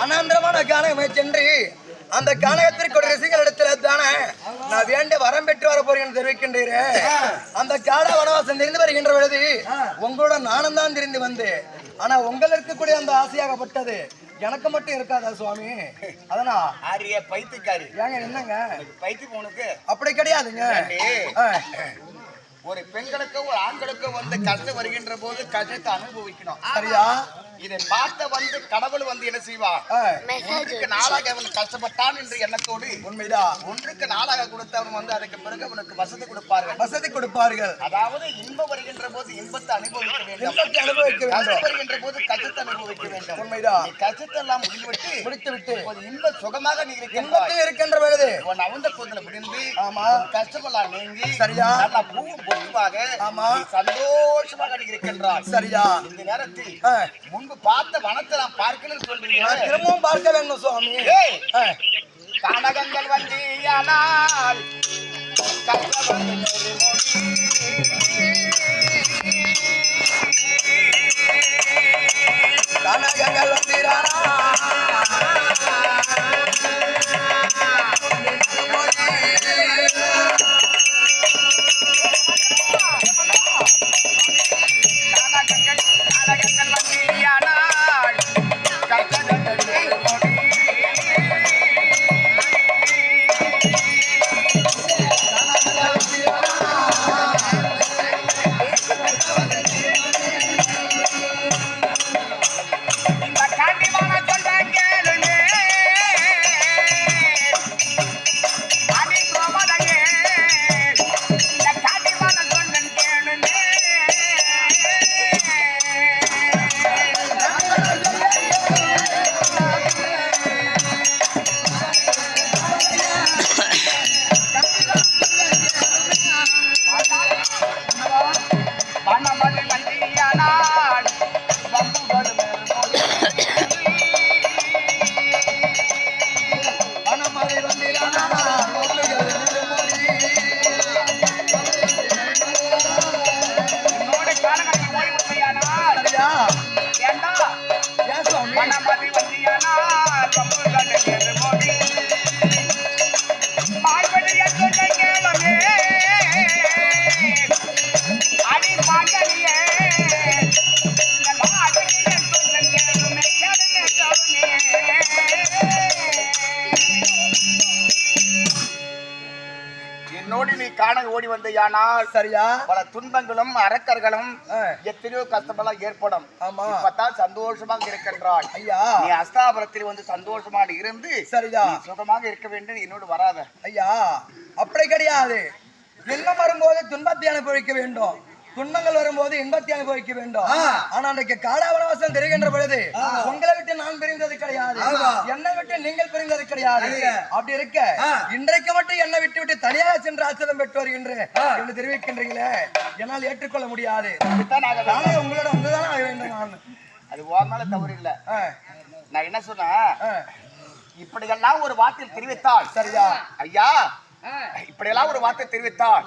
அனாந்திரமான கானகமே சென்று அந்த கானகத்திற்கு ஒரு ரசிகர் இடத்துல தானே நான் வேண்டிய வரம் பெற்று வர போறேன் தெரிவிக்கின்றீரே? அந்த காட வனவாசம் தெரிந்து வருகின்ற பொழுது உங்களோட நானும் தான் தெரிந்து வந்தேன் ஆனா உங்களுக்கு இருக்கக்கூடிய அந்த ஆசையாகப்பட்டது. எனக்கு மட்டும் இருக்காதா சுவாமி? அதனா? ஆரிய பைத்தியக்காரி. ஏங்க என்னங்க? பைத்தியம் உனக்கு. அப்படி கிடையாதுங்க. ஒரு பெண்களுக்கு ஒரு ஆண்களுக்கு வந்து கஷ்டம் வருகின்ற போது கஷ்டத்தை அனுபவிக்கணும். சரியா? இதை பார்த்த வந்து கடவுள் வந்து என்ன செய்வான் ஆ, ஒன்றுக்கு நாளாக அவன் கஷ்டப்பட்டான் என்ற எண்ணத்தோடு உண்மைதான் ஒன்றுக்கு நாளாக கொடுத்தவன் வந்து அதுக்கு பிறகு அவனுக்கு வசதி கொடுப்பார்கள். வசதி கொடுப்பார்கள். அதாவது இன்பம் வருகின்ற போது இன்பத்தை அனுபவிக்க வேண்டும். அனுபவிக்க வேண்டும். கஷ்டம் வருகின்ற போது கஷ்டத்தை அனுபவிக்க வேண்டும். உண்மைதான் கஷ்டத்தை எல்லாம் முடிவிட்டு முடித்து விட்டு ஒரு இன்ப சுகமாக நீ இருக்கின்ற பொழுது உன் அவந்த கூந்தல முடிந்து ஆமா. கஷ்டமெல்லாம் நீங்கி சரியா. நல்லா பூவும் பொதுவாக ஆமா. சந்தோஷமாக நீ இருக்கின்றாய். சரியா. இந்த நேரத்தில் முன்பு பார்த்த வனத்தை நான் பார்க்கணும்னு சொல்றீங்க. திரும்பவும் பார்க்க வேண்டும் சுவாமி? கனகங்கள் வந்தியானால் கற்றவர்கள் நெருமொழி. காண ஓடி வந்தையானால் சரியா? பல துன்பங்களும் அரக்கர்களும் எத்தனையோ கஷ்டமெல்லாம் ஏற்படும். ஆமா. இப்பதான் சந்தோஷமாக இருக்கின்றாய். ஐயா. நீ அஸ்தாபுரத்தில் வந்து சந்தோஷமாக இருந்து சரியா. சுகமாக இருக்க வேண்டும் என்னோடு வராத. ஐயா அப்படி கிடையாது. இன்பம் வரும்போது துன்பத்தை அனுபவிக்க வேண்டும். துன்பங்கள் வரும்போது இன்பத்தை அனுபவிக்க வேண்டும். ஆனா அன்றைக்கு காலாவனவாசம் தெரிகின்ற பொழுது உங்களை விட்டு நான் பிரிந்தது கிடையாது. என்னை விட்டு நீங்கள் பிரிந்தது கிடையாது. அப்படி இருக்க இன்றைக்கு மட்டும் என்னை விட்டு விட்டு தனியாக சென்று ஆசிரம் பெற்று வருகின்ற என்று தெரிவிக்கின்றீங்களே என்னால் ஏற்றுக்கொள்ள முடியாது. நானே உங்களோட வந்துதான் ஆக வேண்டும் நான். அது உன் மேல தவறு இல்ல. நான் என்ன சொன்னேன்? ஆ, இப்படியெல்லாம் ஒரு வார்த்தை தெரிவித்தால் சரியா. ஐயா இப்படியெல்லாம் ஒரு வார்த்தை தெரிவித்தால்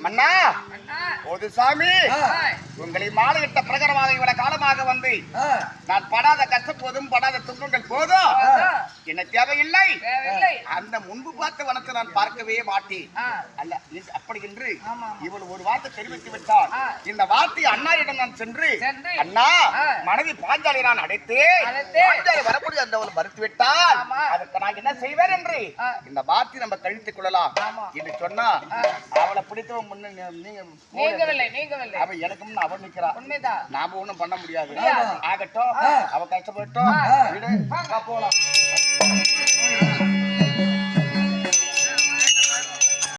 மன்னா ஒரு சாமி உங்களை மாலையிட்ட பிரகாரமாக இவ்வளவு காலமாக வந்து நான் படாத கஷ்டம் போதும் படாத துன்பங்கள் போதும். என்ன தேவையில்லை? அந்த முன்பு பார்த்த வனத்தை நான் பார்க்கவே மாட்டேன். அல்ல அப்படி என்று இவள் ஒரு வார்த்தை தெரிவித்து விட்டாள். இந்த வார்த்தை அண்ணாரிடம் நான் சென்று அண்ணா. மனைவி பாஞ்சாலி நான் அடைத்தேன். பாஞ்சாலி வரக்கூடிய அந்த அவள் மறுத்து விட்டால் ஆமா. அதுக்கு நான் என்ன செய்வேன் என்று. இந்த வார்த்தை நம்ம கழித்துக் கொள்ளலாம். என்று சொன்னா அவளை பிடித்தவன் முன்ன நீங்க நீங்கவில்லை நீங்கவில்லை. அவ எனக்கு முன்ன அவள் நிக்கிறா உண்மைதான். நாம ஒண்ணும் பண்ண முடியாது. ஆகட்டும். அவ கஷ்டப்பட்டோம் போலாம். Thank you.